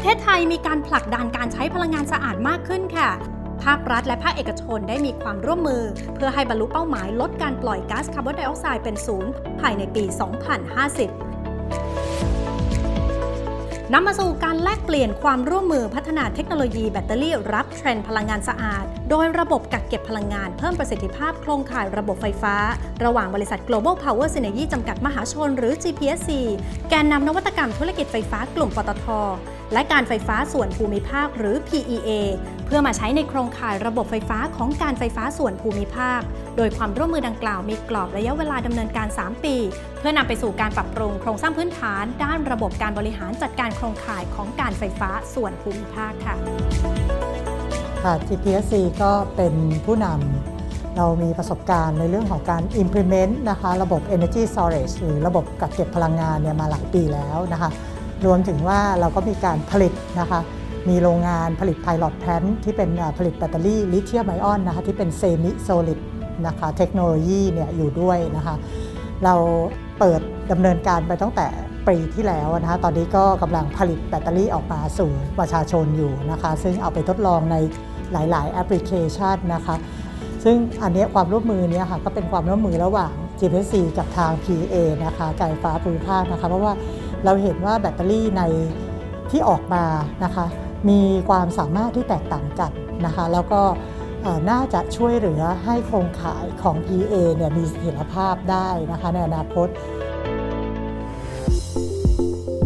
ประเทศไทยมีการผลักดันการใช้พลังงานสะอาดมากขึ้นค่ะ ภาครัฐและภาคเอกชนได้มีความร่วมมือ เพื่อให้บรรลุเป้าหมายลดการปล่อยก๊าซคาร์บอนไดออกไซด์เป็นศูนย์ภายในปี 2050 นำมาสู่การแลกเปลี่ยนความร่วมมือพัฒนาเทคโนโลยีแบตเตอรี่รับเทรนด์พลังงานสะอาด โดยระบบกักเก็บพลังงานเพิ่มประสิทธิภาพโครงข่ายระบบไฟฟ้า ระหว่างบริษัท Global Power Synergy จำกัดมหาชนหรือ GPSC แกนนำนวัตกรรมธุรกิจไฟฟ้ากลุ่มปตท และการไฟฟ้าส่วนภูมิภาคหรือ PEA เพื่อมาใช้ในโครงข่ายระบบไฟฟ้าของการไฟฟ้าส่วนภูมิภาค โดยความร่วมมือดังกล่าวมีกรอบระยะเวลาดำเนินการ 3 ปี เพื่อนำไปสู่การปรับปรุงโครงสร้างพื้นฐาน ด้านระบบการบริหารจัดการโครงข่ายของการไฟฟ้าส่วนภูมิภาคค่ะค่ะ GPSC ก็เป็นผู้นำเรามีประสบการณ์ในเรื่องของการ implement นะคะระบบ energy storage หรือระบบกักเก็บพลังงานเนี่ยมาหลายปีแล้วนะคะรวมถึงว่าเราก็มีการผลิตนะคะมีโรงงานผลิต pilot plant ที่เป็นผลิตแบตเตอรี่ลิเธียมไอออนนะคะที่เป็น semi solid นะคะเทคโนโลยีเนี่ยอยู่ด้วยนะคะเราเปิดดำเนินการไปตั้งแต่ ปีที่แล้วนะคะ ตอนนี้ก็กำลังผลิตแบตเตอรี่ออกมาสู่ประชาชนอยู่นะคะ ซึ่งเอาไปทดลองในหลาย ๆ แอปพลิเคชันนะคะ ซึ่งอันนี้ความร่วมมือเนี้ยค่ะก็เป็นความร่วมมือระหว่าง GPC กับทาง PA นะคะการฟ้าภูมิภาคนะคะ เพราะว่าเราเห็นว่าแบตเตอรี่ในที่ออกมานะคะ มีความสามารถที่แตกต่างกันนะคะ แล้วก็น่าจะช่วยเหลือให้โครงข่ายของ PA เนี่ยมีเสถียรภาพได้นะคะในอนาคต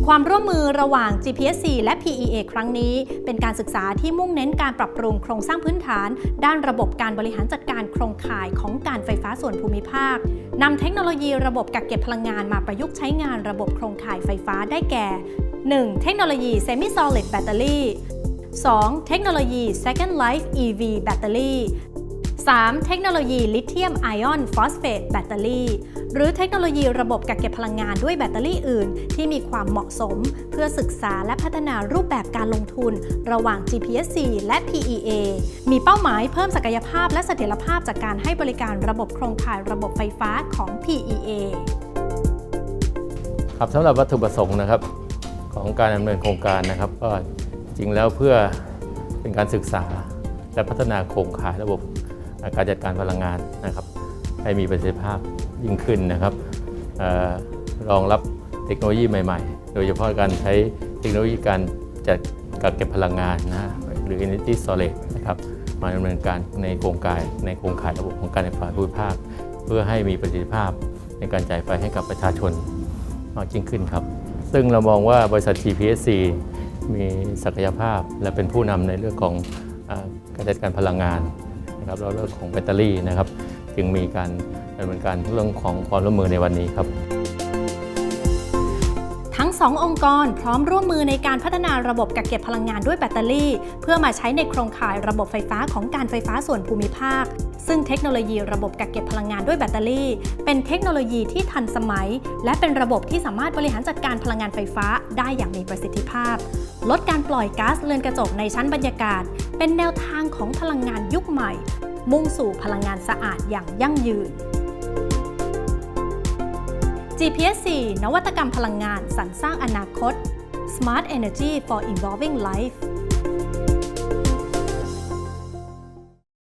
ความร่วมมือระหว่าง GPSC และ PEA ครั้งนี้ เป็นการศึกษาที่มุ่งเน้นการปรับปรุงโครงสร้างพื้นฐาน ด้านระบบการบริหารจัดการโครงข่ายของการไฟฟ้าส่วนภูมิภาคนำเทคโนโลยีระบบกักเก็บพลังงานมาประยุกต์ใช้งานระบบโครงข่ายไฟฟ้าได้แก่ 1. เทคโนโลยี Semi Solid Battery 2. เทคโนโลยี Second Life EV Battery 3. เทคโนโลยีลิเธียมไอออนฟอสเฟตแบตเตอรี่ หรือเทคโนโลยีระบบกักเก็บพลังงานด้วยแบตเตอรี่อื่น ที่มีความเหมาะสม เพื่อศึกษาและพัฒนารูปแบบการลงทุน ระหว่าง GPSC และ PEA มีเป้าหมายเพิ่มศักยภาพและเสถียรภาพจากการให้บริการระบบโครงข่ายระบบไฟฟ้าของ PEA ครับสำหรับวัตถุประสงค์นะครับของการดำเนินโครงการนะครับก็จริงแล้วเพื่อเป็นการศึกษาและพัฒนาโครงข่ายระบบ การจัดการพลังงานนะครับ ให้มีประสิทธิภาพยิ่งขึ้นนะครับออรองรับเทคโนโลยีใหม่ ๆ โดยเฉพาะการใช้เทคโนโลยีการจัดกักเก็บพลังงานนะฮะหรือ energy storage นะครับมาดำเนินการในโครงการในโครงข่ายระบบของการไฟฟ้าภูมิภาค เพื่อให้มีประสิทธิภาพในการจ่ายไฟให้กับประชาชนมากยิ่งขึ้นครับ ซึ่งเรามองว่าบริษัท GPSC มีศักยภาพและเป็นผู้นำในเรื่องของอการจัดการพลังงาน นะครับแล้วเรื่องของแบตเตอรี่นะครับจึงมีการดำเนินการเรื่องของความร่วมมือในวันนี้ครับ 2 องค์กร พร้อมร่วมมือในการพัฒนาระบบกักเก็บพลังงานด้วยแบตเตอรี่ เพื่อมาใช้ในโครงข่ายระบบไฟฟ้าของการไฟฟ้าส่วนภูมิภาค ซึ่งเทคโนโลยีระบบกักเก็บพลังงานด้วยแบตเตอรี่ เป็นเทคโนโลยีที่ทันสมัย และเป็นระบบที่สามารถบริหารจัดการพลังงานไฟฟ้าได้อย่างมีประสิทธิภาพ ลดการปล่อยก๊าซเรือนกระจกในชั้นบรรยากาศ เป็นแนวทางของพลังงานยุคใหม่ มุ่งสู่พลังงานสะอาดอย่างยั่งยืน GPS4 นวัตกรรมพลังงานสรรสร้างอนาคต Smart Energy for Evolving Life